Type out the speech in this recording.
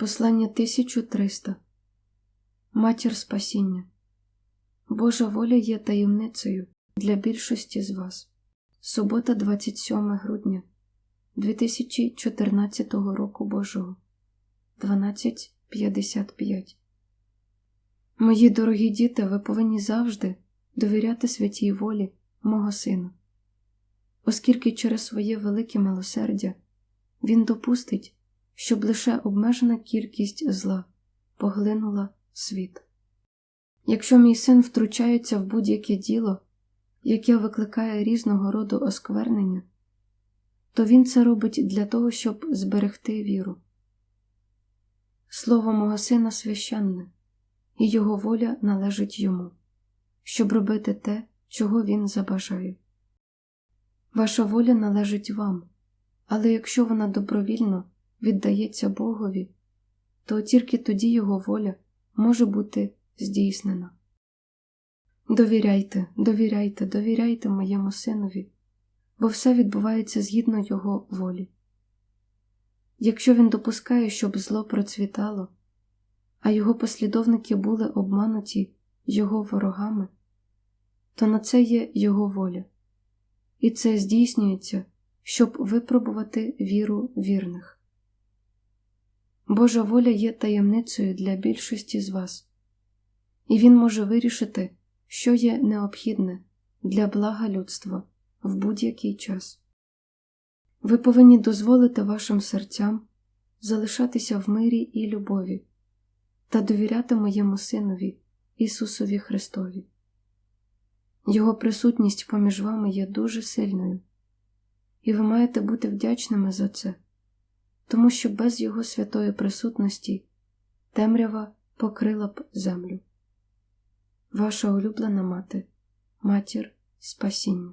Послання 1300 Матір Спасіння. Божа воля є таємницею для більшості з вас. Субота, 27 грудня 2014 року Божого 12.55 Мої дорогі діти, ви повинні завжди довіряти святій волі мого Сина, оскільки через своє велике милосердя Він допустить, щоб лише обмежена кількість зла поглинула світ. Якщо мій син втручається в будь-яке діло, яке викликає різного роду осквернення, то він це робить для того, щоб зберегти віру. Слово мого сина священне, і його воля належить йому, щоб робити те, чого він забажає. Ваша воля належить вам, але якщо вона добровільно віддається Богові, то тільки тоді його воля може бути здійснена. Довіряйте, довіряйте, довіряйте моєму синові, бо все відбувається згідно його волі. Якщо він допускає, щоб зло процвітало, а його послідовники були обмануті його ворогами, то на це є його воля, і це здійснюється, щоб випробувати віру вірних. Божа воля є таємницею для більшості з вас, і Він може вирішити, що є необхідне для блага людства в будь-який час. Ви повинні дозволити вашим серцям залишатися в мирі і любові та довіряти моєму Синові Ісусові Христові. Його присутність поміж вами є дуже сильною, і ви маєте бути вдячними за це тому що без його святої присутності темрява покрила б землю. Ваша улюблена мати, матір спасіння.